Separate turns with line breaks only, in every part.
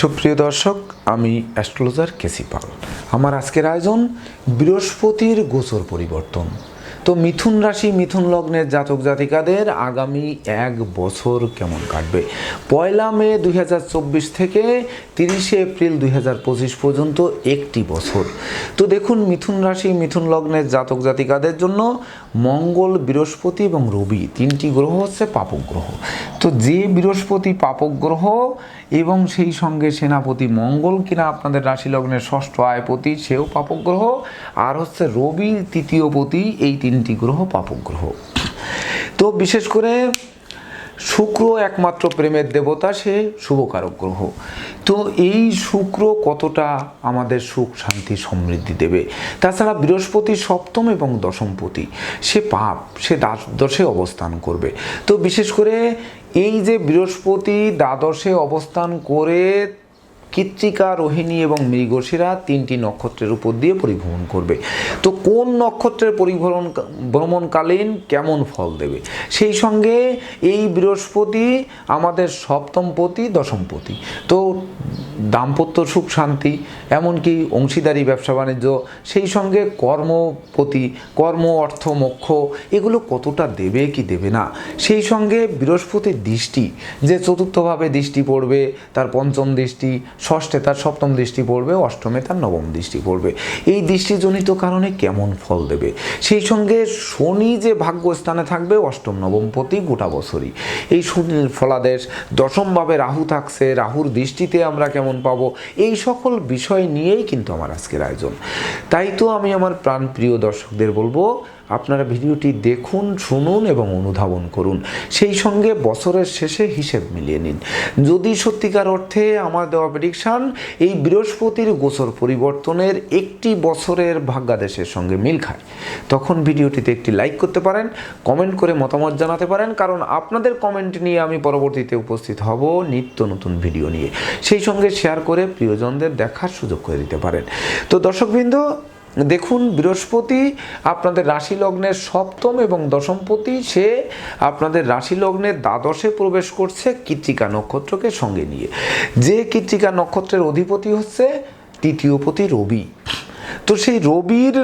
সুপ্রিয় দর্শক আমি অ্যাস্ট্রোলজার কেসি পাল। আমার আজকের আয়োজন বৃহস্পতির গোচর পরিবর্তন। তো মিথুন রাশি, মিথুন লগ্নের জাতক জাতিকাদের আগামী এক বছর কেমন কাটবে? পয়লা মে দুই হাজার চব্বিশ থেকে তিরিশে এপ্রিল দুই হাজার পঁচিশ পর্যন্ত একটি বছর। তো দেখুন, মিথুন রাশি, মিথুন লগ্নের জাতক জাতিকাদের জন্য মঙ্গল, বৃহস্পতি এবং রবি তিনটি গ্রহ হচ্ছে পাপক গ্রহ তো যে বৃহস্পতি পাপক গ্রহ এবং সেই সঙ্গে সেনাপতি মঙ্গল কিনা আপনাদের রাশি লগ্নের ষষ্ঠ আয়পতি, সেও পাপক গ্রহ আর হচ্ছে রবি তৃতীয় পতি, এই তিনটি গ্রহ পাপক গ্রহ তো বিশেষ করে শুক্র একমাত্র প্রেমের দেবতা, সে শুভকারক গ্রহ। তো এই শুক্র কতটা আমাদের সুখ, শান্তি, সমৃদ্ধি দেবে? তাছাড়া বৃহস্পতি সপ্তম এবং দশমপতি সে পাপ, সে দশে অবস্থান করবে। তো বিশেষ করে এই যে বৃহস্পতি দ্বাদশে অবস্থান করে কৃত্তিকা রোহিণী এবং মৃগশিরা তিনটি নক্ষত্রের উপর দিয়ে পরিভ্রমণ করবে। তো কোন নক্ষত্রের পরিভ্রমণ ভ্রমণকালীন কেমন ফল দেবে? সেই সঙ্গে এই বৃহস্পতি আমাদের সপ্তমপতি দশমপতি তো দাম্পত্য সুখ, শান্তি, এমনকি অংশীদারি, ব্যবসা, বাণিজ্য, সেই সঙ্গে কর্মপতি, কর্ম, অর্থ, মোক্ষ, এগুলো কতটা দেবে কি দেবে না? সেই সঙ্গে বৃহস্পতির দৃষ্টি, যে চতুর্থভাবে দৃষ্টি পড়বে, তার পঞ্চম দৃষ্টি ষষ্ঠে তার সপ্তম দৃষ্টি পড়বে, অষ্টমে তার নবম দৃষ্টি পড়বে। এই দৃষ্টিজনিত কারণে কেমন ফল দেবে? সেই সঙ্গে শনি যে ভাগ্যস্থানে থাকবে, অষ্টম, নবম প্রতি গোটা বছরই। এই শনির ফলাদেশ দশমভাবে রাহু থাকছে, রাহুর দৃষ্টিতে আমরা কেমন পাবো? এই সকল বিষয় নিয়েই কিন্তু আমার আজকের আয়োজন। তাই তো আমি আমার প্রাণপ্রিয় দর্শকদের বলব আপনারা ভিডিওটি দেখুন, শুনুন এবং অনুধাবন করুন। সেই সঙ্গে বছরের শেষে হিসেব মিলিয়ে নিন। যদি সত্যিকার অর্থে আমার দেওয়া প্রেডিকশান এই বৃহস্পতির গোচর পরিবর্তনের একটি বছরের ভাগ্যাদেশের সঙ্গে মিল খায়, তখন ভিডিওটিতে একটি লাইক করতে পারেন কমেন্ট করে মতামত জানাতে পারেন, কারণ আপনাদের কমেন্ট নিয়ে আমি পরবর্তীতে উপস্থিত হব নিত্য নতুন ভিডিও নিয়ে। সেই সঙ্গে শেয়ার করে প্রিয়জনদের দেখার সুযোগ করে দিতে পারেন। তো দর্শকবৃন্দ দেখুন, বৃহস্পতি আপনাদের রাশি লগ্নের সপ্তম এবং দশমপতি সে আপনাদের রাশি লগ্নের দ্বাদশে প্রবেশ করছে কৃত্তিকা নক্ষত্রকে সঙ্গে নিয়ে। যে কৃত্তিকা নক্ষত্রের অধিপতি হচ্ছে তৃতীয়পতি রবি। তো সেই রবির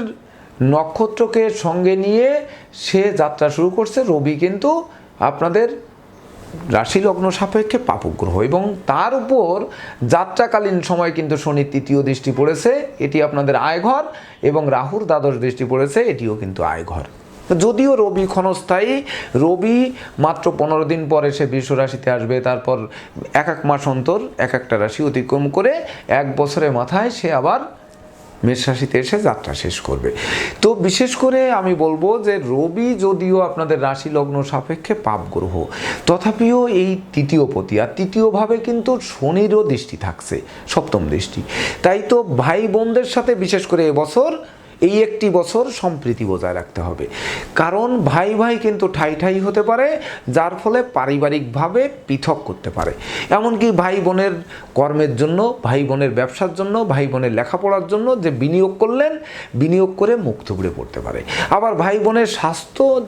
নক্ষত্রকে সঙ্গে নিয়ে সে যাত্রা শুরু করছে। রবি কিন্তু আপনাদের রাশি লগ্ন সাপেক্ষে পাপগ্রহ এবং তার উপর যাত্রাকালীন সময় কিন্তু শনির তৃতীয় দৃষ্টি পড়েছে, এটি আপনাদের আয়ঘর এবং রাহুর দ্বাদশ দৃষ্টি পড়েছে, এটিও কিন্তু আয়ঘর। যদিও রবি ক্ষণস্থায়ী, রবি মাত্র পনেরো দিন পরে সে বৃষ রাশিতে আসবে, তারপর এক এক মাস অন্তর এক একটা রাশি অতিক্রম করে এক বছরের মাথায় সে আবার মেষ রাশিতে এসে যাত্রা শেষ করবে। তো বিশেষ করে আমি বলব যে রবি যদিও আপনাদের রাশি লগ্ন সাপেক্ষে পাপ গ্রহ, তথাপিও এই তৃতীয় পতি আর তৃতীয়ভাবে কিন্তু শনিরও দৃষ্টি থাকছে, সপ্তম দৃষ্টি। তাই তো ভাই বোনদের সাথে বিশেষ করে এবছর এই একটি বছর সম্প্রীতি বজায় রাখতে হবে। কারণ ভাই ভাই কিন্তু ঠাই ঠাই হতে পারে, যার ফলে পারিবারিকভাবে পৃথক করতে পারে। এমনকি ভাই বোনের কর্মের জন্য, ভাই বোনের ব্যবসার জন্য, ভাই বোনের লেখাপড়ার জন্য যে বিনিয়োগ করলেন, বিনিয়োগ করে মুখ থুবড়ে পড়তে পারে। আবার ভাই বোনের স্বাস্থ্য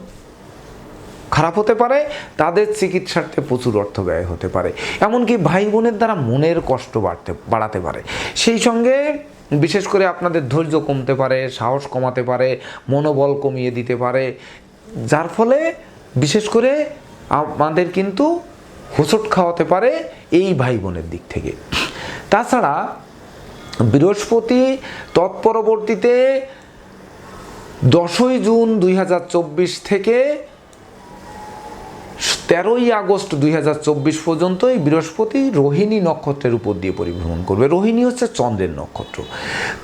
খারাপ হতে পারে, তাদের চিকিৎসার্থে প্রচুর অর্থ ব্যয় হতে পারে। এমনকি ভাই বোনের দ্বারা মনের কষ্ট বাড়তে, বাড়াতে পারে। সেই সঙ্গে বিশেষ করে আপনাদের ধৈর্য কমতে পারে, সাহস কমাতে পারে, মনোবল কমিয়ে দিতে পারে। যার ফলে বিশেষ করে আমাদের কিন্তু হোঁচট খাওয়াতে পারে এই ভাই বোনের দিক থেকে। তাছাড়া বৃহস্পতি তৎপরবর্তীতে দশই জুন দু হাজার চব্বিশ থেকে তেরোই আগস্ট দুই হাজার চব্বিশ পর্যন্ত এই বৃহস্পতি রোহিণী নক্ষত্রের উপর দিয়ে পরিভ্রমণ করবে। রোহিণী হচ্ছে চন্দ্রের নক্ষত্র।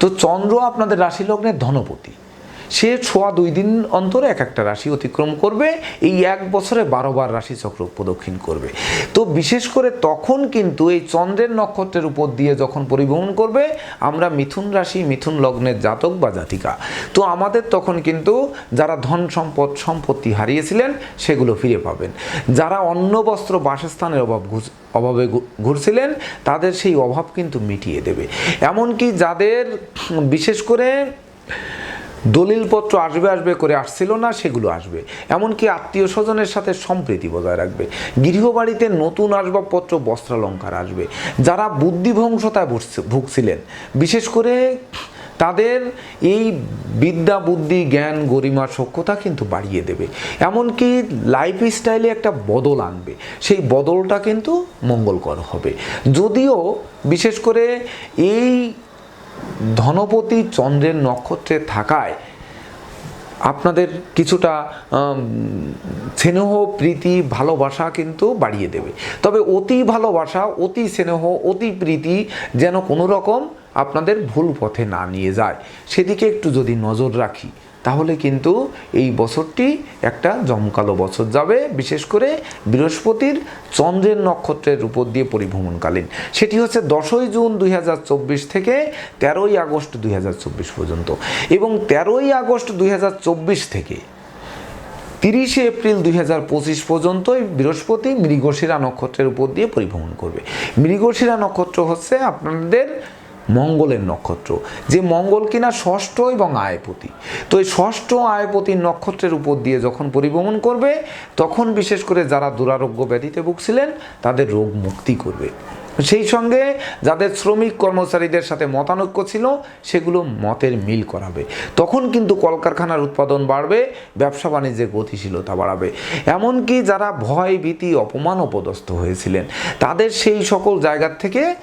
তো চন্দ্র আপনাদের রাশি লগ্নের ধনপতি। সে ছোয়া দুই দিন অন্তরে এক একটা রাশি অতিক্রম করবে, এই এক বছরে বারোবার রাশিচক্র প্রদক্ষিণ করবে। তো বিশেষ করে তখন কিন্তু এই চন্দ্রের নক্ষত্রের উপর দিয়ে যখন পরিভ্রমণ করবে, আমরা মিথুন রাশি, মিথুন লগ্নের জাতক বা জাতিকা। তো আমাদের তখন কিন্তু যারা ধন সম্পদ, সম্পত্তি হারিয়েছিলেন, সেগুলো ফিরে পাবেন। যারা অন্ন, বস্ত্র, বাসস্থানের অভাব অভাবে ঘুরছিলেন, তাদের সেই অভাব কিন্তু মিটিয়ে দেবে। এমনকি যাদের, বিশেষ করে দলিলপত্র আসবে আসবে করে আসছিল না, সেগুলো আসবে। এমনকি আত্মীয় স্বজনের সাথে সম্প্রীতি বজায় রাখবে। গৃহবাড়িতে নতুন আসবাবপত্র, বস্ত্রালঙ্কার আসবে। যারা বুদ্ধিভংসতায় ভুগছে- ভুগছিলেন, বিশেষ করে তাদের এই বিদ্যা, বুদ্ধি, জ্ঞান, গরিমা সক্ষতা কিন্তু বাড়িয়ে দেবে। এমনকি লাইফ স্টাইলে একটা বদল আনবে। সেই বদলটা কিন্তু মঙ্গলকর হবে। যদিও বিশেষ করে এই ধনপতি চন্দ্রের নক্ষত্রে থাকায় আপনাদের কিছুটা স্নেহ, প্রীতি, ভালোবাসা কিন্তু বাড়িয়ে দেবে। তবে অতি ভালোবাসা, অতি স্নেহ, অতি প্রীতি যেন কোনো রকম আপনাদের ভুল পথে না নিয়ে যায়। সেদিকে একটু যদি নজর রাখি। তাহলে কিন্তু এই বছরটি একটা জমকালো বছর যাবে, বিশেষ করে বৃহস্পতির চন্দ্রের নক্ষত্রের উপর দিয়ে পরিভ্রমণকালীন। সেটি হচ্ছে দশই জুন দুই হাজার চব্বিশ থেকে তেরোই আগস্ট দুই হাজার চব্বিশ পর্যন্ত। এবং তেরোই আগস্ট দুই হাজার চব্বিশ থেকে তিরিশে এপ্রিল দুই পর্যন্ত এই বৃহস্পতি মৃগশিরা নক্ষত্রের উপর দিয়ে পরিভ্রমণ করবে। মৃগশিরা নক্ষত্র হচ্ছে আপনাদের মঙ্গলের নক্ষত্র। যে মঙ্গল কিনা ষষ্ঠ এবং আয়পতি। তো এই ষষ্ঠ আয়পতির নক্ষত্রের উপর দিয়ে যখন পরিভ্রমণ করবে, তখন বিশেষ করে যারা দুরারোগ্য ব্যাধিতে ভুগছিলেন, তাদের রোগ মুক্তি করবে। সেই সঙ্গে যাদের শ্রমিক কর্মচারীদের সাথে মতানৈক্য ছিল, সেগুলো মতের মিল করাবে। তখন কিন্তু কলকারখানার উৎপাদন বাড়বে, ব্যবসা বাণিজ্যে গতিশীলতা বাড়াবে। এমনকি যারা ভয়, ভীতি, অপমান অপদস্থ হয়েছিলেন, তাদের সেই সকল জায়গার থেকে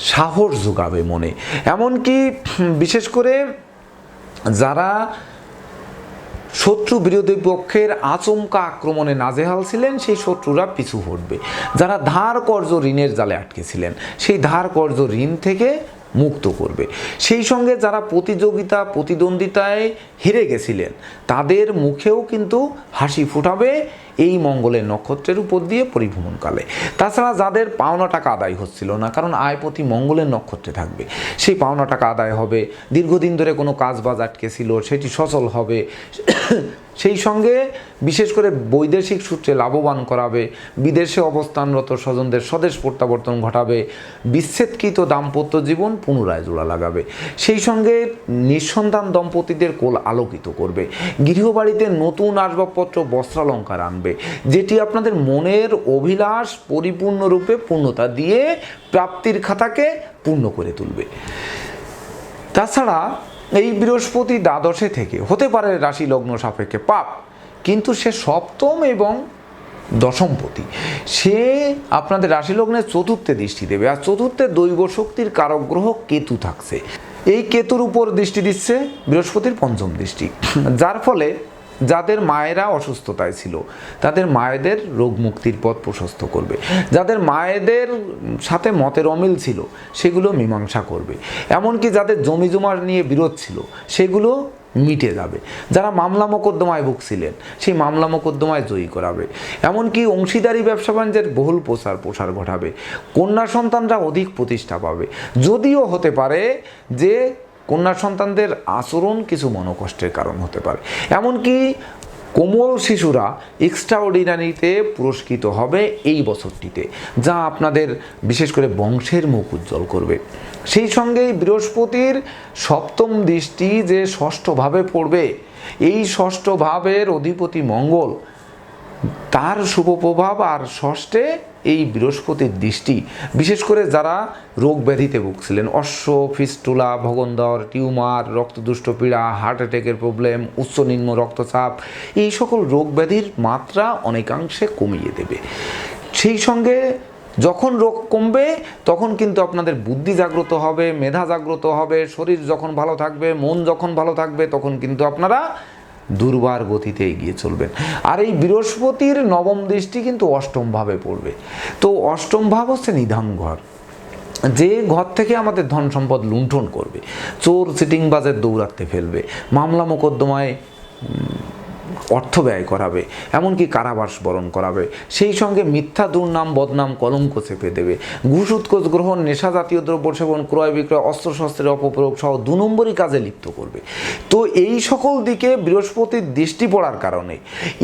সাহস যোগাবে মনে। এমনকি বিশেষ করে যারা শত্রু বিরোধী পক্ষের আচমকা আক্রমণে নাজেহাল ছিলেন, সেই শত্রুরা পিছু হটবে। যারা ধার কর্জ ঋণের জালে আটকে ছিলেন, সেই ধার কর্জ ঋণ থেকে মুক্ত করবে। সেই সঙ্গে যারা প্রতিযোগিতা, প্রতিদ্বন্দ্বিতায় হেরে গেছিলেন, তাদের মুখেও কিন্তু হাসি ফুটাবে এই মঙ্গলের নক্ষত্রের উপর দিয়ে পরিভ্রমণকালে। তাছাড়া যাদের পাওনা টাকা আদায় হচ্ছিল না, কারণ আয় প্রতি মঙ্গলের নক্ষত্রে থাকবে। সেই পাওনা টাকা আদায় হবে, দীর্ঘদিন ধরে কোনো কাজ বাজ আটকে ছিল সেটি সচল হবে। সেই সঙ্গে বিশেষ করে বৈদেশিক সূত্রে লাভবান করাবে, বিদেশে অবস্থানরত স্বজনদের স্বদেশ প্রত্যাবর্তন ঘটাবে, বিচ্ছেদকৃত দাম্পত্য জীবন পুনরায় জোড়া লাগাবে। সেই সঙ্গে নিঃসন্তান দম্পতিদের কোল আলোকিত করবে। গৃহবাড়িতে নতুন আসবাবপত্র, বস্ত্রালঙ্কার আনবে, যেটি আপনাদের মনের অভিলাষ পরিপূর্ণরূপে পূর্ণতা দিয়ে প্রাপ্তির খাতাকে পূর্ণ করে তুলবে। তাছাড়া এই বৃহস্পতি দ্বাদশে থেকে হতে পারে রাশি লগ্ন সাপেক্ষে পাপ, কিন্তু সে সপ্তম এবং দশমপতি। সে আপনাদের রাশি লগ্নের চতুর্থে দৃষ্টি দেবে, আর চতুর্থে দৈব শক্তির কারক গ্রহ কেতু থাকছে। এই কেতুর উপর দৃষ্টি দিচ্ছে বৃহস্পতির পঞ্চম দৃষ্টি। যার ফলে যাদের মায়েরা অসুস্থতায় ছিল, তাদের মায়েদের রোগ মুক্তির পথ প্রশস্ত করবে। যাদের মায়েদের সাথে মতের অমিল ছিল, সেগুলো মীমাংসা করবে। এমনকি যাদের জমি জমা নিয়ে বিরোধ ছিল, সেগুলো মিটে যাবে। যারা মামলা মোকদ্দমায় ভুগছিলেন, সেই মামলা মোকদ্দমায় জয়ী করাবে। এমনকি অংশীদারি ব্যবসা বাণিজ্যের বহুল প্রসার প্রসার ঘটাবে। কন্যা সন্তানরা অধিক প্রতিষ্ঠা পাবে। যদিও হতে পারে যে কন্যা সন্তানদের আচরণ কিছু মনোকষ্টের কারণ হতে পারে। এমনকি কোমল শিশুরা এক্সট্রা অর্ডিনারিতে পুরস্কৃত হবে এই বছরটিতে, যা আপনাদের বিশেষ করে বংশের মুখ উজ্জ্বল করবে। সেই সঙ্গে বৃহস্পতির সপ্তম দৃষ্টি যে ষষ্ঠভাবে পড়বে, এই ষষ্ঠ ভাবের অধিপতি মঙ্গল তার শুভ প্রভাব আর ষষ্ঠে এই বৃহস্পতির দৃষ্টি। বিশেষ করে যারা রোগ ব্যাধিতে ভুগছিলেন, অশ্ব, ফিস্টুলা, ভগন্দর, টিউমার, রক্তদুষ্ট পীড়া, হার্ট অ্যাটাকের প্রবলেম উচ্চ নিম্ন রক্তচাপ, এই সকল রোগ ব্যাধির মাত্রা অনেকাংশে কমিয়ে দেবে। সেই সঙ্গে যখন রোগ কমবে, তখন কিন্তু আপনাদের বুদ্ধি জাগ্রত হবে, মেধা জাগ্রত হবে, শরীর যখন ভালো থাকবে, মন যখন ভালো থাকবে, তখন কিন্তু আপনারা দুর্বার গতিতে এগিয়ে চলবেন। আর এই বৃহস্পতির নবম দৃষ্টি কিন্তু অষ্টমভাবে পড়বে। তো অষ্টম ভাব হচ্ছে নিধান ঘর। যে ঘর থেকে আমাদের ধন সম্পদ লুণ্ঠন করবে, চোর, সিটিংবাজের দৌড়াতে ফেলবে মামলা মোকদ্দমায় অর্থ ব্যয় করাবে, এমনকি কারাবাস বরণ করাবে। সেই সঙ্গে মিথ্যা, দুর্নাম, বদনাম কলঙ্ক চেপে দেবে। ঘুষ উৎকোচ গ্রহণ, নেশা জাতীয় দ্রব্য সেবন, ক্রয় বিক্রয় অস্ত্রশস্ত্রের অপপ্রয়োগ সহ দু নম্বরই কাজে লিপ্ত করবে। তো এই সকল দিকে বৃহস্পতির দৃষ্টি পড়ার কারণে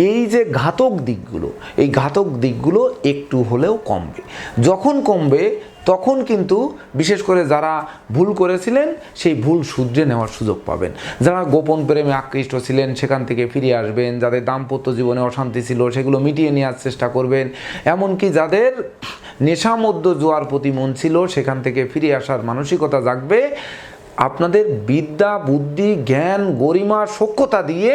এই যে ঘাতক দিকগুলো, এই ঘাতক দিকগুলো একটু হলেও কমবে। যখন কমবে তখন কিন্তু বিশেষ করে যারা ভুল করেছিলেন, সেই ভুল শুধরে নেওয়ার সুযোগ পাবেন। যারা গোপন প্রেমে আকৃষ্ট ছিলেন, সেখান থেকে ফিরে আসবেন। যাদের দাম্পত্য জীবনে অশান্তি ছিল, সেগুলো মিটিয়ে নেওয়ার চেষ্টা করবেন। এমনকি যাদের নেশামধ্য জোয়ার প্রতি মন ছিল, সেখান থেকে ফিরে আসার মানসিকতা জাগবে। আপনাদের বিদ্যা, বুদ্ধি, জ্ঞান, গরিমা সক্ষতা দিয়ে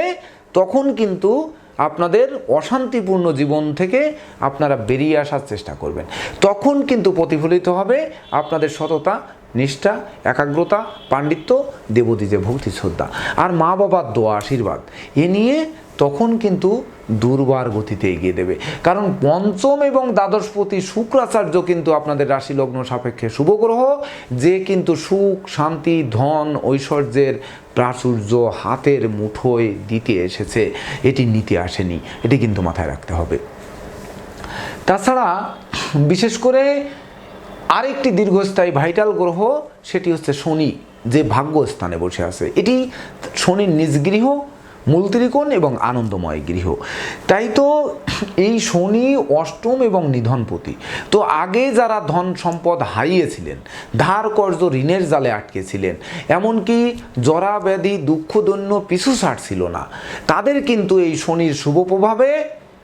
তখন কিন্তু আপনাদের অশান্তিপূর্ণ জীবন থেকে আপনারা বেরিয়ে আসার চেষ্টা করবেন। তখন কিন্তু প্রতিফলিত হবে আপনাদের সততা, নিষ্ঠা, একাগ্রতা, পাণ্ডিত্য, দেবদীজে ভক্তি, শ্রদ্ধা। আর মা বাবার দোয়া, আশীর্বাদ, এ নিয়ে তখন কিন্তু দুর্বার গতিতে এগিয়ে দেবে। কারণ পঞ্চম এবং দ্বাদশপতি শুক্রাচার্য কিন্তু আপনাদের রাশি লগ্ন সাপেক্ষে শুভ গ্রহ, যে কিন্তু সুখ, শান্তি, ধন, ঐশ্বর্যের প্রাচুর্য হাতের মুঠোয় দিতে এসেছে। এটি নিতে আসেনি, এটি কিন্তু মাথায় রাখতে হবে। তাছাড়া, বিশেষ করে আরেকটি দীর্ঘস্থায়ী ভাইটাল গ্রহ, সেটি হচ্ছে শনি, যে ভাগ্য স্থানে বসে আছে। এটি শনির নিজ গৃহ মূল ত্রিকোণ এবং আনন্দময় গৃহ। তাই তো এই শনি অষ্টম এবং নিধনপতি। তো আগে যারা ধন সম্পদ হারিয়েছিলেন, ধার কর্য ঋণের জালে আটকেছিলেন, এমনকি জরা ব্যাধি দুঃখদন্য পিছু ছাড়ছিল না, তাদের কিন্তু এই শনির শুভ প্রভাবে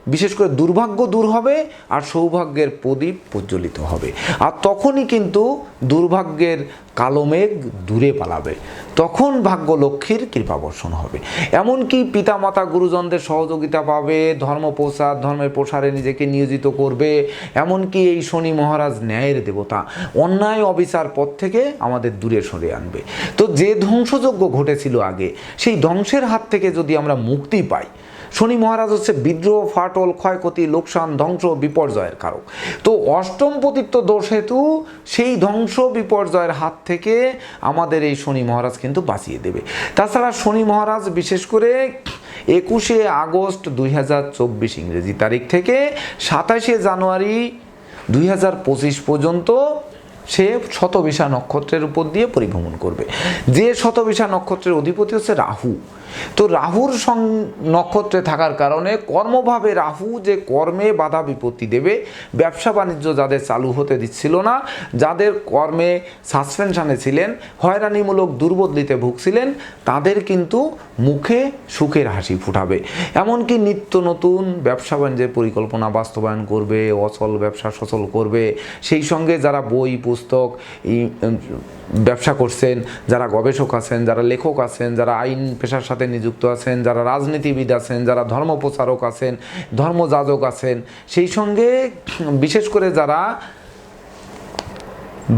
বিশেষ করে দুর্ভাগ্য দূর হবে আর সৌভাগ্যের প্রদীপ প্রজ্বলিত হবে। আর তখনই কিন্তু দুর্ভাগ্যের কালো মেঘ দূরে পালাবে। তখন ভাগ্য লক্ষ্মীর কৃপা বর্ষণ হবে। এমনকি পিতামাতা গুরুজনদের সহযোগিতা পাবে, ধর্ম প্রসার ধর্মের প্রসারে নিজেকে নিয়োজিত করবে। এমনকি এই শনি মহারাজ ন্যায়ের দেবতা অন্যায় অবিচার পথ থেকে আমাদের দূরে সরে আনবে। তো যে ধ্বংসযজ্ঞ ঘটেছিল আগে, সেই ধ্বংসের হাত থেকে যদি আমরা মুক্তি পাই শনি মহারাজ হচ্ছে বিদ্রোহ, ফাটল, ক্ষয়ক্ষতি, লোকসান, ধ্বংস, বিপর্যয়ের কারক। তো অষ্টম পতিত্ব দোষ হেতু সেই ধ্বংস, বিপর্যয়ের হাত থেকে আমাদের এই শনি মহারাজ কিন্তু বাঁচিয়ে দেবে। তাছাড়া শনি মহারাজ বিশেষ করে একুশে আগস্ট দুই হাজার চব্বিশ ইংরেজি তারিখ থেকে সাতাশে জানুয়ারি দুই হাজার পঁচিশ পর্যন্ত সে শতবিশা নক্ষত্রের উপর দিয়ে পরিভ্রমণ করবে। যে শতবিশা নক্ষত্রের অধিপতি হচ্ছে রাহু। তো রাহুর সং, নক্ষত্রে থাকার কারণে কর্মভাবে রাহু যে কর্মে বাধা বিপত্তি দেবে, ব্যবসা বাণিজ্য যাদের চালু হতে দিচ্ছিল না, যাদের কর্মে সাসপেনশানে ছিলেন, হয়রানিমূলক দুর্বদলিতে ভুগছিলেন, তাদের কিন্তু মুখে সুখের হাসি ফুটাবে। এমনকি নিত্য নতুন ব্যবসা বাণিজ্যের পরিকল্পনা বাস্তবায়ন করবে, অচল ব্যবসা সচল করবে। সেই সঙ্গে যারা বই পুস্তক ব্যবসা করছেন, যারা গবেষক আছেন, যারা লেখক আছেন, যারা আইন পেশার সাথে নিযুক্ত আছেন, যারা রাজনীতিবিদ আছেন, যারা ধর্ম প্রচারক আছেন ধর্মযাজক আছেন, সেই সঙ্গে বিশেষ করে যারা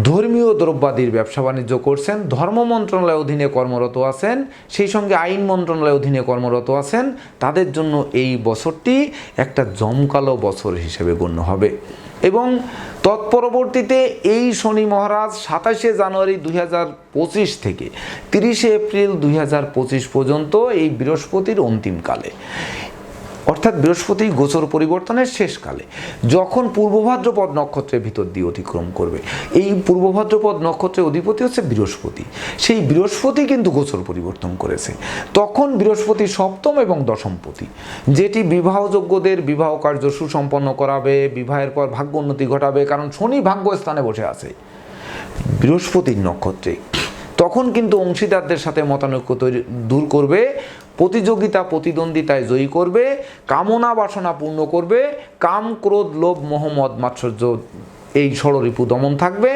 ধর্মীয় দ্রব্যাদির ব্যবসা বাণিজ্য করছেন, ধর্ম মন্ত্রণালয়ের অধীনে কর্মরত আছেন, সেই সঙ্গে আইন মন্ত্রণালয়ের অধীনে কর্মরত আছেন, তাদের জন্য এই বছরটি একটা জমকালো বছর হিসেবে গণ্য হবে। এবং তৎপরবর্তীতে এই শনি মহারাজ সাতাশে জানুয়ারি দুই থেকে তিরিশে এপ্রিল দুই পর্যন্ত এই বৃহস্পতির অন্তিমকালে। অর্থাৎ বৃহস্পতি গোচর পরিবর্তনের শেষকালে, যখন পূর্ব ভাদ্রপদ নক্ষত্রের ভিতর দিয়ে অতিক্রম করবে। এই পূর্ব ভাদ্রপদ নক্ষত্রের অধিপতি হচ্ছে বৃহস্পতি। সেই বৃহস্পতি কিন্তু গোচর পরিবর্তন করেছে। তখন বৃহস্পতি সপ্তম এবং দশমপতি, যেটি বিবাহযোগ্যদের বিবাহ কার্য সুসম্পন্ন করাবে, বিবাহের পর ভাগ্য উন্নতি ঘটাবে, কারণ শনি ভাগ্য স্থানে বসে আছে। বৃহস্পতির নক্ষত্রে, তখন কিন্তু অংশীদারদের সাথে মতানৈক্য তৈরি দূর করবে। প্রতিযোগিতা প্রতিদ্বন্দ্বিতায় জয়ী করবে কামনা বাসনা পূর্ণ করবে কাম ক্রোধ লোভ মোহাম্মদ মাৎসর্য এই ষড়রিপু দমন থাকবে,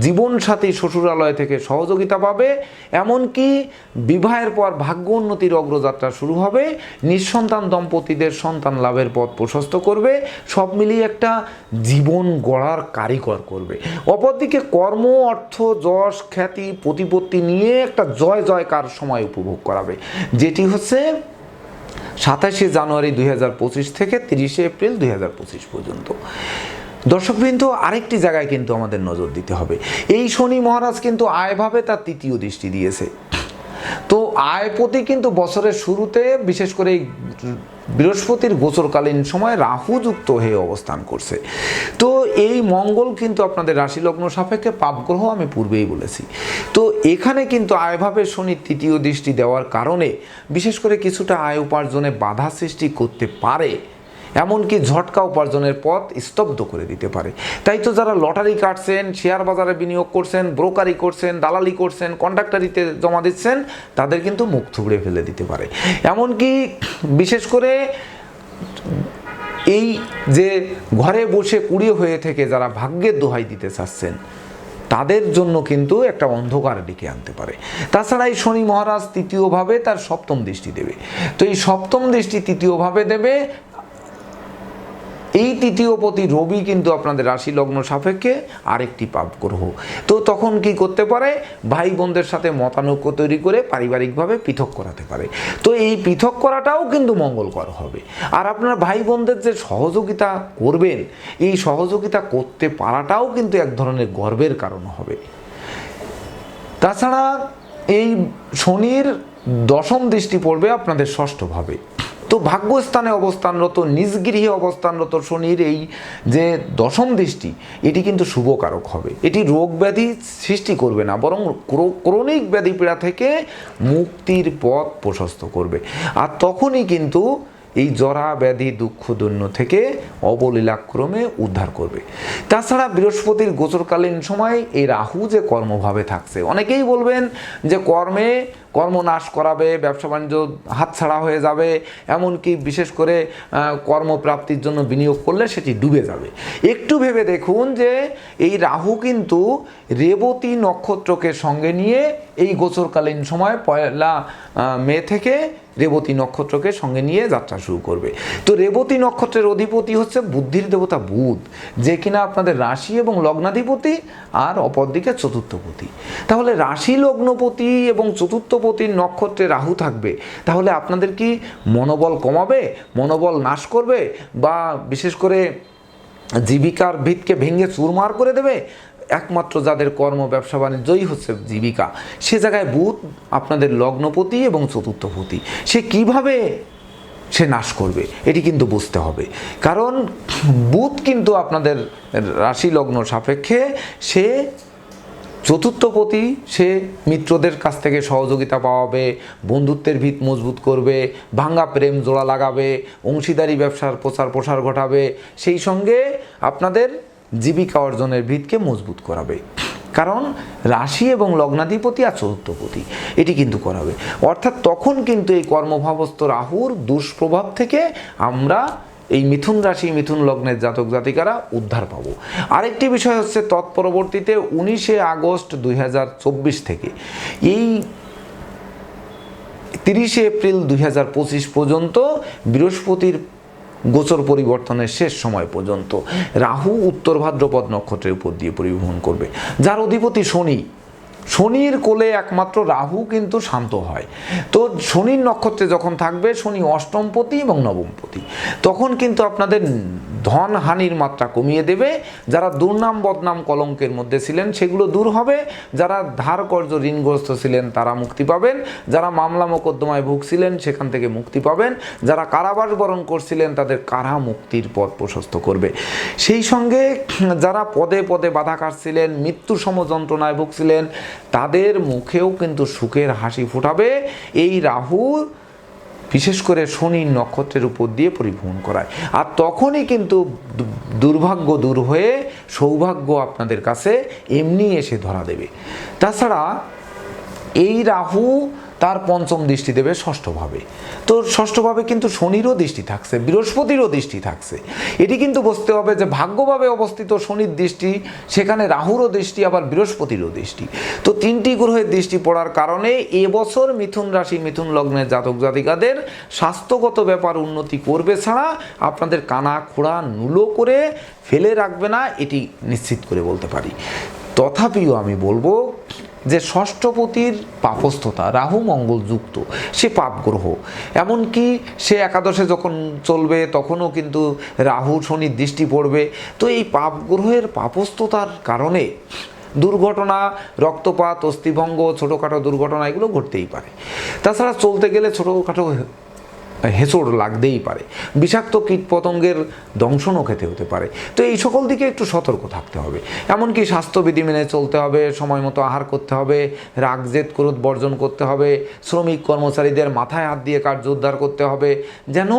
জীবনসাথী শ্বশুরালয় থেকে সহযোগিতা পাবে, এমনকি বিবাহের পর ভাগ্য উন্নতির অগ্রযাত্রা শুরু হবে, নিঃসন্তান দম্পতিদের সন্তান লাভের পথ প্রশস্ত করবে, সব মিলিয়ে একটা জীবন গড়ার কারিকর করবে। অপরদিকে কর্ম, অর্থ, যশ, খ্যাতি, প্রতিপত্তি নিয়ে একটা জয় জয়কার সময় উপভোগ করাবে, যেটি হচ্ছে সাতাশে জানুয়ারি দুই হাজার পঁচিশ থেকে তিরিশে এপ্রিল দুই হাজার পঁচিশ পর্যন্ত। দর্শকবৃন্দ, আরেকটি জায়গায় কিন্তু আমাদের নজর দিতে হবে। এই শনি মহারাজ কিন্তু আয়ভাবে তার তৃতীয় দৃষ্টি দিয়েছে। তো আয়পতি কিন্তু বছরের শুরুতে, বিশেষ করে এই বৃহস্পতির গোচরকালীন সময় রাহুযুক্ত হয়ে অবস্থান করছে। তো এই মঙ্গল কিন্তু আপনাদের রাশি লগ্ন সাপেক্ষে পাপগ্রহ আমি পূর্বেই বলেছি। তো এখানে কিন্তু আয়ভাবে শনি তৃতীয় দৃষ্টি দেওয়ার কারণে, বিশেষ করে কিছুটা আয় উপার্জনে বাধা সৃষ্টি করতে পারে এমনকি ঝটকা উপার্জনের পথ স্তব্ধ করে দিতে পারে। তাই তো যারা লটারি কাটছেন, শেয়ার বাজারে বিনিয়োগ করছেন, ব্রোকারি করছেন, দালালি করছেন, কন্ডাক্টারিতে জমা দিচ্ছেন, তাদের কিন্তু মুখ থুবড়ে ফেলে দিতে পারে। এমনকি বিশেষ করে এই যে ঘরে বসে কুড়ি হয়ে থেকে যারা ভাগ্যের দোহাই দিতে চাচ্ছেন, তাদের জন্য কিন্তু একটা অন্ধকার ডেকে আনতে পারে। তাছাড়া এই শনি মহারাজ তৃতীয়ভাবে তার সপ্তম দৃষ্টি দেবে। তো এই সপ্তম দৃষ্টি তৃতীয়ভাবে দেবে এই তৃতীয় পতি রবি কিন্তু আপনাদের রাশি লগ্ন সাপেক্ষে আরেকটি পাপ গ্রহ। তো তখন কি করতে পারে? ভাই বোনদের সাথে মতানৈক্য তৈরি করে পারিবারিকভাবে পৃথক করাতে পারে। তো এই পৃথক করাটাও কিন্তু মঙ্গলকর হবে। আর আপনার ভাই বোনদের যে সহযোগিতা করবেন, এই সহযোগিতা করতে পারাটাও কিন্তু এক ধরনের গর্বের কারণ হবে। তাছাড়া এই শনির দশম দৃষ্টি পড়বে আপনাদের ষষ্ঠভাবে তো ভাগ্যস্থানে অবস্থানরত নিজ গৃহে অবস্থানরত শনির এই যে দশম দৃষ্টি, এটি কিন্তু শুভকারক হবে। এটি রোগ ব্যাধি সৃষ্টি করবে না, বরং ক্রো- ক্রনিক ব্যাধি পীড়া থেকে মুক্তির পথ প্রশস্ত করবে। আর তখনই কিন্তু এই জরা ব্যাধি, দুঃখ, দৈন্য থেকে অবলীলাক্রমে উদ্ধার করবে। তাছাড়া বৃহস্পতির গোচরকালীন সময় এই রাহু যে কর্মভাবে থাকছে, অনেকেই বলবেন যে কর্মে কর্ম নাশ করাবে, ব্যবসা বাণিজ্য হাতছাড়া হয়ে যাবে, এমনকি বিশেষ করে কর্মপ্রাপ্তির জন্য বিনিয়োগ করলে সেটি ডুবে যাবে। একটু ভেবে দেখুন যে এই রাহু কিন্তু রেবতী নক্ষত্রকে সঙ্গে নিয়ে এই গোচরকালীন সময় পয়লা মে থেকে রেবতী নক্ষত্রকে সঙ্গে নিয়ে যাত্রা শুরু করবে। তো রেবতী নক্ষত্রের অধিপতি হচ্ছে বুদ্ধির দেবতা বুধ, যে কিনা আপনাদের রাশি এবং লগ্নাধিপতি আর অপরদিকে চতুর্থপতি। তাহলে রাশি, লগ্নপতি এবং চতুর্থপতির নক্ষত্রে রাহু থাকবে, তাহলে আপনাদের কি মনোবল কমাবে, মনোবল নাশ করবে, বা বিশেষ করে জীবিকার ভিতকে ভেঙে চুরমার করে দেবে? একমাত্র যাদের কর্ম, ব্যবসা বাণিজ্যই হচ্ছে জীবিকা। সে জায়গায় বুধ আপনাদের লগ্নপতি এবং চতুর্থপতি সে কীভাবে সে নাশ করবে? এটি কিন্তু বুঝতে হবে। কারণ বুধ কিন্তু আপনাদের রাশি লগ্ন সাপেক্ষে সে চতুর্থপতি সে মিত্রদের কাছ থেকে সহযোগিতা পাওয়াবে, বন্ধুত্বের ভিত মজবুত করবে ভাঙ্গা প্রেম জোড়া লাগাবে, অংশীদারি ব্যবসার প্রচার প্রসার ঘটাবে, সেই সঙ্গে আপনাদের জীবিকা অর্জনের ভিতকে মজবুত করাবে। কারণ রাশি এবং লগ্নাধিপতি আর চতুর্থপতি এটি কিন্তু করাবে। অর্থাৎ তখন কিন্তু এই কর্মভাবস্থ রাহুর দুষ্প্রভাব থেকে আমরা এই মিথুন রাশি, মিথুন লগ্নের জাতক জাতিকারা উদ্ধার পাবো। আরেকটি বিষয় হচ্ছে, তৎপরবর্তীতে উনিশে আগস্ট দুই হাজার চব্বিশ থেকে এই তিরিশে এপ্রিল দুই হাজার পঁচিশ পর্যন্ত বৃহস্পতির গোচর পরিবর্তনের শেষ সময় পর্যন্ত রাহু, উত্তর ভাদ্রপদ নক্ষত্রের উপর দিয়ে পরিবহন করবে। যার অধিপতি শনি শনির কোলে একমাত্র রাহু কিন্তু শান্ত হয়। তো শনির নক্ষত্রে যখন থাকবে, শনি অষ্টমপতি এবং নবমপতি, তখন কিন্তু আপনাদের ধন হানির মাত্রা কমিয়ে দেবে। যারা দুর্নাম বদনাম কলঙ্কের মধ্যে ছিলেন, সেগুলো দূর হবে। যারা ধার কর্য ঋণগ্রস্ত ছিলেন, তারা মুক্তি পাবেন। যারা মামলা মোকদ্দমায় ভুগছিলেন, সেখান থেকে মুক্তি পাবেন। যারা কারাবাস বরণ করছিলেন, তাদের কারা মুক্তির পথ প্রশস্ত করবে। সেই সঙ্গে যারা পদে পদে বাধা কাটছিলেন, মৃত্যু সম যন্ত্রণায় ভুগছিলেন, তাদের মুখেও কিন্তু সুখের হাসি ফোটাবে। এই রাহুর বিশেষ করে শনি নক্ষত্রের উপর দিয়ে পরিভ্রমণ করায়। আর তখনই কিন্তু দুর্ভাগ্য দূর হয়ে সৌভাগ্য আপনাদের কাছে এমনি এসে ধরা দেবে। তাছাড়া এই রাহু তার পঞ্চম দৃষ্টি দেবে ষষ্ঠভাবে। তো ষষ্ঠভাবে কিন্তু শনিরও দৃষ্টি থাকছে, বৃহস্পতিরও দৃষ্টি থাকছে। এটি কিন্তু বুঝতে হবে যে ভাগ্যভাবে অবস্থিত শনির দৃষ্টি, সেখানে রাহুরও দৃষ্টি, আবার বৃহস্পতিরও দৃষ্টি। তো তিনটি গ্রহের দৃষ্টি পড়ার কারণে এবছর মিথুন রাশি, মিথুন লগ্নের জাতক জাতিকাদের স্বাস্থ্যগত ব্যাপার উন্নতি করবে ছাড়া আপনাদের কানা খোড়া নুলো করে ফেলে রাখবে না, এটি নিশ্চিত করে বলতে পারি। তথাপিও আমি বলব যে ষষ্ঠপতির পাপস্থতা, রাহু মঙ্গল যুক্ত, সে পাপ গ্রহ এমনকি সে একাদশে যখন চলবে, তখনও কিন্তু রাহু শনির দৃষ্টি পড়বে। তো এই পাপ গ্রহের পাপস্থতার কারণে দুর্ঘটনা, রক্তপাত, অস্থিভঙ্গ, ছোটোখাটো দুর্ঘটনা, এগুলো ঘটতেই পারে। তাছাড়া চলতে গেলে ছোটোখাটো হেঁচড় লাগতেই পারে। বিষাক্ত কীট পতঙ্গের দংশনও খেতে হতে পারে। তো এই সকল দিকে একটু সতর্ক থাকতে হবে। এমনকি স্বাস্থ্যবিধি মেনে চলতে হবে, সময় মতো আহার করতে হবে, রাগ, জেদ, ক্রোধ বর্জন করতে হবে, শ্রমিক কর্মচারীদের মাথায় হাত দিয়ে কার্য উদ্ধার করতে হবে, যেন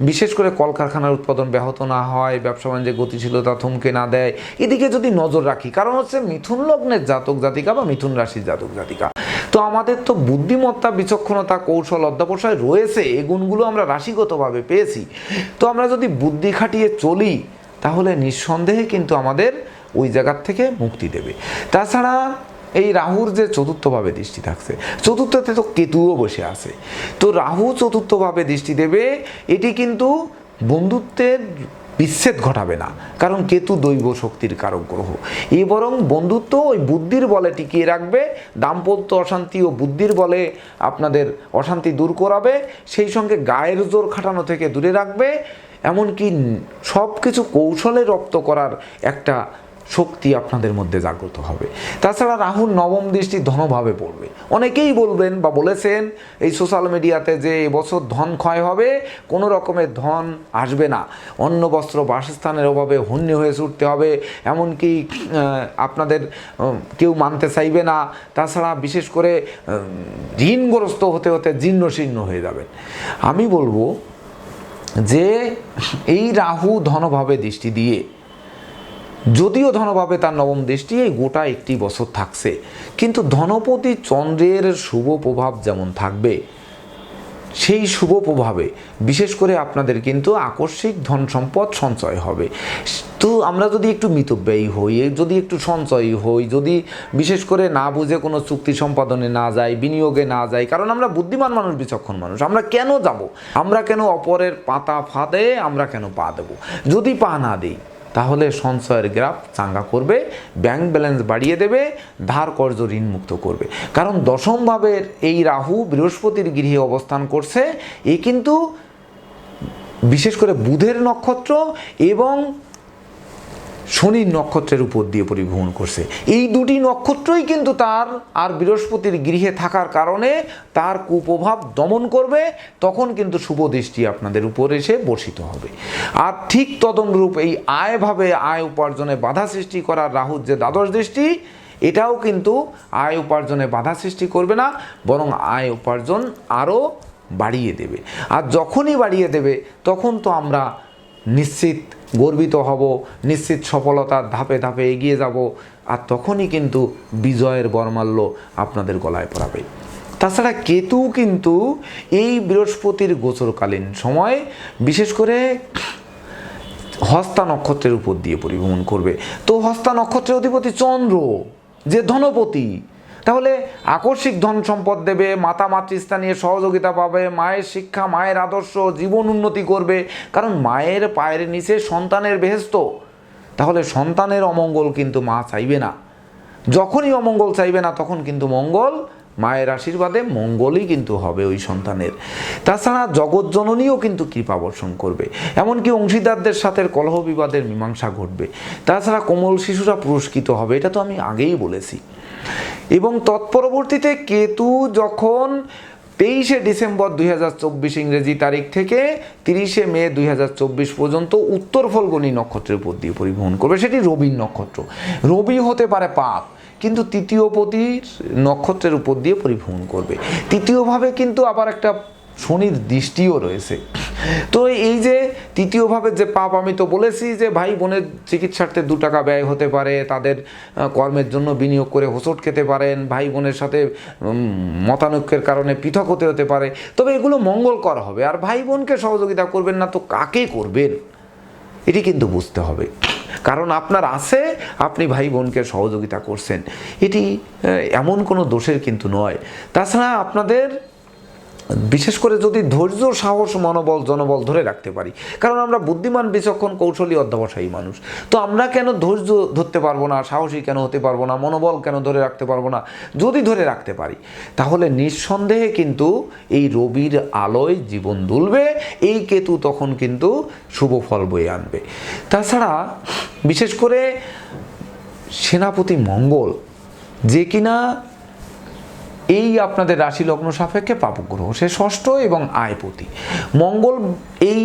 বিশেষ করে কলকারখানার উৎপাদন ব্যাহত না হয়, ব্যবসা বাণিজ্যে গতিশীলতা থমকে না দেয়। এদিকে যদি নজর রাখি, কারণ হচ্ছে মিথুন লগ্নের জাতক জাতিকা বা মিথুন রাশির জাতক জাতিকা। তো আমাদের তো বুদ্ধিমত্তা, বিচক্ষণতা, কৌশল অধ্যাবসায় রয়েছে এই গুণগুলো আমরা রাশিগতভাবে পেয়েছি। তো আমরা যদি বুদ্ধি খাটিয়ে চলি, তাহলে নিঃসন্দেহে কিন্তু আমাদের ওই জায়গার থেকে মুক্তি দেবে। তাছাড়া এই রাহুর যে চতুর্থভাবে দৃষ্টি থাকছে, চতুর্থতে তো কেতুও বসে আছে। তো রাহু চতুর্থভাবে দৃষ্টি দেবে, এটি কিন্তু বন্ধুত্বের বিচ্ছেদ ঘটাবে না। কারণ কেতু দৈব শক্তির কারক গ্রহ। এই বরং বন্ধুত্ব ওই বুদ্ধির বলে টিকিয়ে রাখবে, দাম্পত্য অশান্তি ও বুদ্ধির বলে আপনাদের অশান্তি দূর করাবে, সেই সঙ্গে গায়ের জোর খাটানো থেকে দূরে রাখবে, এমনকি সব কিছু কৌশলে রপ্ত করার একটা শক্তি আপনাদের মধ্যে জাগ্রত হবে। তাছাড়া রাহুর নবম দৃষ্টি ধনভাবে পড়বে। অনেকেই বলবেন বা বলেছেন, এই সোশ্যাল মিডিয়াতে যে এবছর ধন ক্ষয় হবে, কোনো রকমের ধন আসবে না। অন্ন, বস্ত্র, বাসস্থানের অভাবে হন্যে হয়ে ছুটতে হবে। এমনকি আপনাদের কেউ মানতে চাইবে না। তাছাড়া বিশেষ করে ঋণগ্রস্ত হতে হতে জীর্ণ শীর্ণ হয়ে যাবেন। আমি বলব যে, এই রাহু ধনভাবে দৃষ্টি দিয়ে যদিও ধনভাবে তার নবম দৃষ্টি এই গোটা একটি বছর থাকছে, কিন্তু ধনপতি চন্দ্রের শুভ প্রভাব যেমন থাকবে, সেই শুভ প্রভাবে। বিশেষ করে আপনাদের কিন্তু আকস্মিক ধন সম্পদ সঞ্চয় হবে। তো আমরা যদি একটু মিতব্যয়ী হই, যদি একটু সঞ্চয়ী হই, যদি বিশেষ করে না বুঝে কোনো চুক্তি সম্পাদনে না যাই, বিনিয়োগে না যাই, কারণ আমরা বুদ্ধিমান মানুষ, বিচক্ষণ মানুষ, আমরা কেন যাব? আমরা কেন অপরের পাতা ফাঁদে, আমরা কেন পা দেবো? যদি পা না দিই তাহলে সঞ্চয়ের গ্রাফ চাঙ্গা করবে ব্যাংক ব্যালেন্স বাড়িয়ে দেবে, ধার কর্জ ঋণ মুক্ত করবে। কারণ দশম ভাবের এই রাহু বৃহস্পতির গৃহে অবস্থান করছে, এ কিন্তু বিশেষ করে বুধের নক্ষত্র এবং শনির নক্ষত্রের উপর দিয়ে পরিভ্রমণ করছে। এই দুটি নক্ষত্রই কিন্তু তার আর বৃহস্পতির গৃহে থাকার কারণে তার কুপ্রভাব দমন করবে, তখন কিন্তু শুভ দৃষ্টি আপনাদের উপর এসে বর্ষিত হবে। আর ঠিক তদনুরূপ এই আয়ভাবে আয় উপার্জনে বাধা সৃষ্টি করার রাহুর যে দ্বাদশ দৃষ্টি, এটাও কিন্তু আয় উপার্জনে বাধা সৃষ্টি করবে না, বরং আয় উপার্জন আরও বাড়িয়ে দেবে। আর যখনই বাড়িয়ে দেবে, তখন তো আমরা নিশ্চিত গর্বিত হব, নিশ্চিত সফলতার ধাপে ধাপে এগিয়ে যাব। আর তখনই কিন্তু বিজয়ের বর্মাল্য আপনাদের গলায় পড়াবে। তাছাড়া কেতু কিন্তু এই বৃহস্পতির গোচরকালীন সময় বিশেষ করে হস্তা নক্ষত্রের উপর দিয়ে পরিভ্রমণ করবে। তো হস্তা নক্ষত্রের অধিপতি চন্দ্র, যে ধনপতি তাহলে আকস্মিক ধন সম্পদ দেবে, মাতা মাতৃস্থানীয় সহযোগিতা পাবে, মায়ের শিক্ষা, মায়ের আদর্শ, জীবন উন্নতি করবে। কারণ মায়ের পায়ের নিচে সন্তানের বেহেস্ত। তাহলে সন্তানের অমঙ্গল কিন্তু মা চাইবে না। যখনই অমঙ্গল চাইবে না, তখন কিন্তু মঙ্গল, মায়ের আশীর্বাদে মঙ্গলই কিন্তু হবে ওই সন্তানের। তাছাড়া জগৎজননীও কিন্তু কৃপা বর্ষণ করবে। এমনকি অংশীদারদের সাথে কলহ বিবাদের মীমাংসা ঘটবে। তাছাড়া কোমল শিশুরা পুরস্কৃত হবে, এটা তো আমি আগেই বলেছি। এবং তৎপরবর্তীতে কেতু যখন তেইশে ডিসেম্বর দুই হাজার চব্বিশ ইংরেজি তারিখ থেকে তিরিশে মে দুই হাজার চব্বিশ পর্যন্ত উত্তর ফলগণী নক্ষত্রের উপর দিয়ে পরিবহন করবে, সেটি রবির নক্ষত্র। রবি হতে পারে পাপ, কিন্তু তৃতীয় পতির নক্ষত্রের উপর দিয়ে পরিভ্রমণ করবে। তৃতীয়ভাবে কিন্তু আবার একটা শনির দৃষ্টিও রয়েছে। তো এই যে তৃতীয়ভাবে যে পাপ, আমি তো বলেছি যে ভাই বোনের চিকিৎসার্থে দু টাকা ব্যয় হতে পারে, তাদের কর্মের জন্য বিনিয়োগ করে হোঁচট খেতে পারেন, ভাই বোনের সাথে মতানৈক্যের কারণে পৃথক হতে হতে পারে। তবে এগুলো মঙ্গল করা হবে, আর ভাই বোনকে সহযোগিতা করবেন না তো কাকে করবেন? এটি কিন্তু বুঝতে হবে। কারণ আপনার আছে, আপনি ভাই বোনকে সহযোগিতা করছেন। এটি এমন কোনো দোষের কিন্তু নয়। তাছাড়া আপনাদের বিশেষ করে যদি ধৈর্য, সাহস, মনোবল, জনবল ধরে রাখতে পারি। কারণ আমরা বুদ্ধিমান, বিচক্ষণ, কৌশলী, অধ্যবসায়ী মানুষ। তো আমরা কেন ধৈর্য ধরতে পারব না, সাহসী কেন হতে পারব না, মনোবল কেন ধরে রাখতে পারব না? যদি ধরে রাখতে পারি, তাহলে নিঃসন্দেহে কিন্তু এই রবির আলোয় জীবন দুলবে, এই কেতু তখন কিন্তু শুভ ফল বয়ে আনবে। তাছাড়া বিশেষ করে সেনাপতি মঙ্গল যে কিনা এই আপনাদের রাশি লগ্ন সাপেক্ষে পাপগ্রহ। সে ষষ্ঠ এবং আয়পতি মঙ্গল এই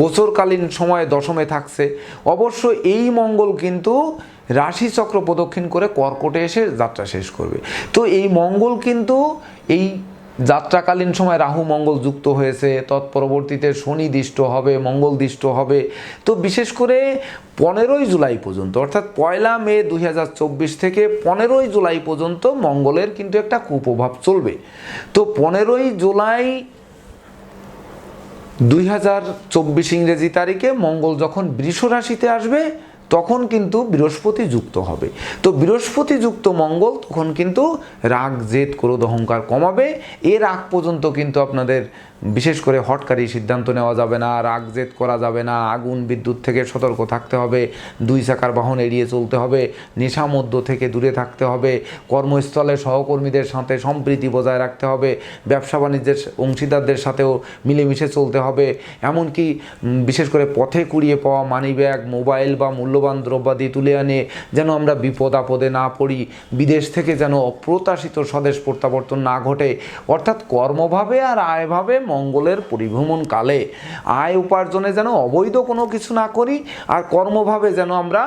গোচরকালীন সময়ে দশমে থাকছে। অবশ্য এই মঙ্গল কিন্তু রাশিচক্র প্রদক্ষিণ করে কর্কটে এসে যাত্রা শেষ করবে। তো এই মঙ্গল কিন্তু এই যাত্রাকালীন সময় রাহু মঙ্গল যুক্ত হয়েছে, তৎপরবর্তীতে শনি দৃষ্ট হবে, মঙ্গল দৃষ্ট হবে। তো বিশেষ করে পনেরোই জুলাই পর্যন্ত, অর্থাৎ পয়লা মে দুই হাজার চব্বিশ থেকে পনেরোই জুলাই পর্যন্ত মঙ্গলের কিন্তু একটা কুপ্রভাব চলবে। তো পনেরোই জুলাই দুই হাজার চব্বিশ ইংরেজি তারিখে মঙ্গল যখন বৃষ রাশিতে আসবে তখন কিন্তু বৃহস্পতি যুক্ত হবে। তো বৃহস্পতি যুক্ত মঙ্গল, তখন কিন্তু রাগ, জেদ, ক্রোধ, অহংকার কমাবে। এর আগ পর্যন্ত কিন্তু আপনাদের বিশেষ করে হটকারী সিদ্ধান্ত নেওয়া যাবে না, রাগ জেদ করা যাবে না, আগুন বিদ্যুৎ থেকে সতর্ক থাকতে হবে, দুই চাকার বাহন এড়িয়ে চলতে হবে, নেশা মধ্য থেকে দূরে থাকতে হবে, কর্মস্থলে সহকর্মীদের সাথে সম্প্রীতি বজায় রাখতে হবে, ব্যবসা বাণিজ্যের অংশীদারদের সাথেও মিলেমিশে চলতে হবে, এমনকি বিশেষ করে পথে কুড়িয়ে পাওয়া মানি ব্যাগ মোবাইল বা মূল্যবান দ্রব্যাদি তুলে আনে যেন আমরা বিপদ আপদে না পড়ি, বিদেশ থেকে যেন অপ্রত্যাশিত স্বদেশ প্রত্যাবর্তন না ঘটে, অর্থাৎ কর্মভাবে আর আয়ভাবে মঙ্গলের পরিভ্রমণকালে আয় উপার্জনে যেন অবৈধ কোনো কিছু না করি আর কর্মভাবে যেন আমরা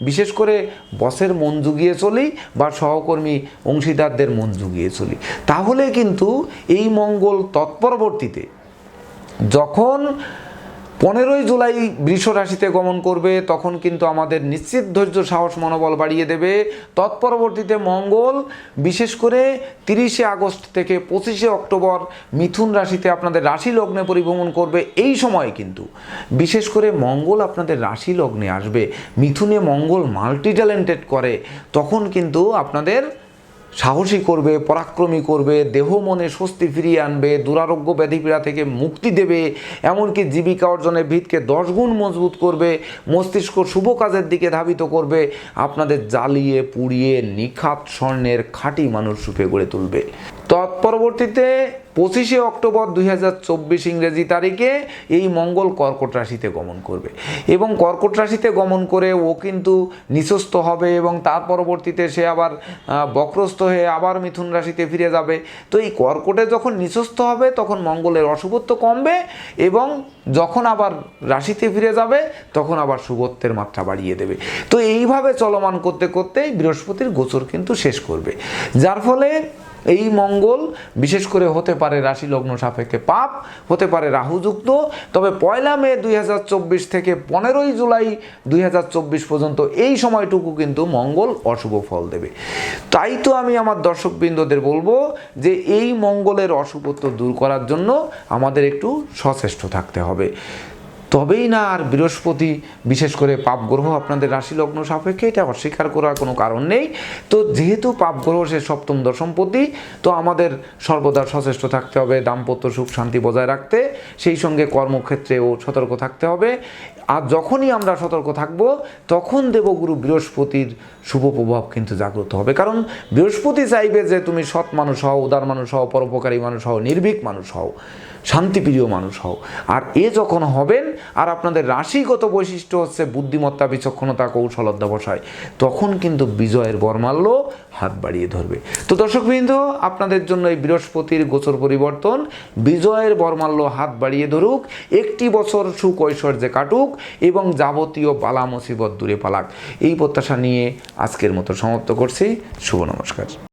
বিশেষ করে বসের মন জুগিয়ে চলি বা সহকর্মী অংশীদারদের মন জুগিয়ে চলি। তাহলে কিন্তু এই মঙ্গল তৎপরবর্তীতে যখন পনেরোই জুলাই বৃষ রাশিতে গমন করবে, তখন কিন্তু আমাদের নিশ্চিত ধৈর্য সাহস মনোবল বাড়িয়ে দেবে। তৎপরবর্তীতে মঙ্গল, বিশেষ করে তিরিশে আগস্ট থেকে পঁচিশে অক্টোবর মিথুন রাশিতে আপনাদের রাশি লগ্নে পরিভ্রমণ করবে, এই সময় কিন্তু। বিশেষ করে মঙ্গল আপনাদের রাশি লগ্নে আসবে, মিথুনে মঙ্গল মাল্টি ট্যালেন্টেড করে, তখন কিন্তু আপনাদের সাহসী করবে, পরাক্রমী করবে, দেহ মনে স্বস্তি ফিরিয়ে আনবে, দুরারোগ্য ব্যাধিপীড়া থেকে মুক্তি দেবে, এমনকি জীবিকা অর্জনের ভিতকে দশ গুণ মজবুত করবে, মস্তিষ্ক শুভ কাজের দিকে ধাবিত করবে, আপনাদের জ্বালিয়ে পুড়িয়ে নিখাত স্বর্ণের খাঁটি মানুষ রূপে গড়ে তুলবে। তৎপরবর্তীতে পঁচিশে অক্টোবর দুই হাজার চব্বিশ ইংরেজি তারিখে এই মঙ্গল কর্কট রাশিতে গমন করবে। এবং কর্কট রাশিতে গমন করে ও কিন্তু নিচস্থ হবে এবং তার পরবর্তীতে সে আবার বক্রস্থ হয়ে আবার মিথুন রাশিতে ফিরে যাবে। তো এই কর্কটে যখন নিচস্থ হবে, তখন মঙ্গলের অশুভত্ব কমবে এবং যখন আবার রাশিতে ফিরে যাবে, তখন আবার শুভত্বের মাত্রা বাড়িয়ে দেবে। তো এইভাবে চলমান করতে করতেই বৃহস্পতির গোচর কিন্তু শেষ করবে। যার ফলে এই মঙ্গল বিশেষ করে হতে পারে রাশি লগ্ন সাপেক্ষে পাপ, হতে পারে রাহুযুক্ত। তবে পয়লা মে দুই হাজার চব্বিশ থেকে পনেরোই জুলাই দুই হাজার চব্বিশ পর্যন্ত এই সময়টুকু কিন্তু মঙ্গল অশুভ ফল দেবে। তাই তো আমি আমার দর্শকবৃন্দদের বলব যে এই মঙ্গলের অশুভত্ব দূর করার জন্য আমাদের একটু সচেষ্ট থাকতে হবে। তবেই না আর বৃহস্পতি, বিশেষ করে পাপ গ্রহ আপনাদের রাশি লগ্ন সাপেক্ষে, এটা অস্বীকার করার কোনো কারণ নেই। তো যেহেতু পাপ গ্রহ সে সপ্তম দশমপতি তো আমাদের সর্বদা সচেষ্ট থাকতে হবে, দাম্পত্য সুখ শান্তি বজায় রাখতে, সেই সঙ্গে কর্মক্ষেত্রেও সতর্ক থাকতে হবে। আর যখনই আমরা সতর্ক থাকব, তখন দেবগুরু বৃহস্পতির শুভ প্রভাব কিন্তু জাগ্রত হবে। কারণ বৃহস্পতি চাইবে যে তুমি সৎ মানুষ হও, উদার মানুষ হও, পরোপকারী মানুষ হও, নির্ভীক মানুষ হও। শান্তিপ্রিয় মানুষ হও। আর এ যখন হবেন, আর আপনাদের রাশিগত বৈশিষ্ট্য হচ্ছে বুদ্ধিমত্তা, বিচক্ষণতা, কৌশল অধ্যবসায়, তখন কিন্তু বিজয়ের বর্মাল্য হাত বাড়িয়ে ধরবে। তো দর্শকবৃন্দ, আপনাদের জন্য এই বৃহস্পতির গোচর পরিবর্তন, বিজয়ের বর্মাল্য হাত বাড়িয়ে ধরুক, একটি বছর সুখ ঐশ্বর্যে কাটুক, এবং যাবতীয় বালা মুসিবত দূরে পালাক। এই প্রত্যাশা নিয়ে আজকের মতো সমাপ্ত করছি। শুভ নমস্কার।